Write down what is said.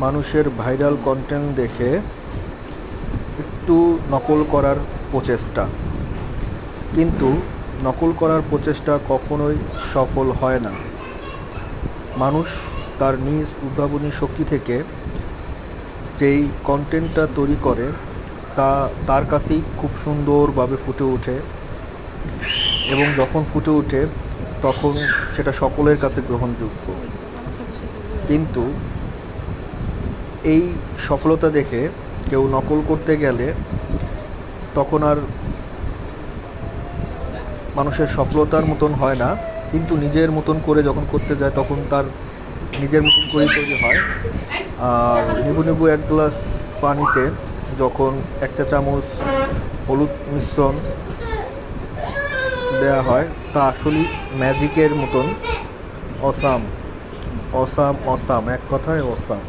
মানুষের viral content দেখে একটু নকল করার প্রচেষ্টা। কিন্তু নকল করার প্রচেষ্টা কখনোই সফল হয় না। মানুষ তার নিজ উদ্ভাবনী শক্তি থেকে যেই কন্টেন্টটা তৈরি করে, তা তার কাছেই খুব সুন্দরভাবে ফুটে ওঠে এবং যখন ফুটে ওঠে, তখন সেটা সকলের কাছে গ্রহণযোগ্য। কিন্তু এই সফলতা দেখে কেউ নকল করতে গেলে তখন আর মানুষের সফলতার মতন হয় না। কিন্তু নিজের মতন করে যখন করতে যায়, তখন তার নিজের মতন করেই তৈরি হয়। আর নেবু নেবু এক গ্লাস পানিতে যখন এক চা চামচ হলুদ মিশ্রণ দেওয়া হয়, তা আসলেই ম্যাজিকের মতন। অসাম অসাম অসাম, এক কথায় অসাম।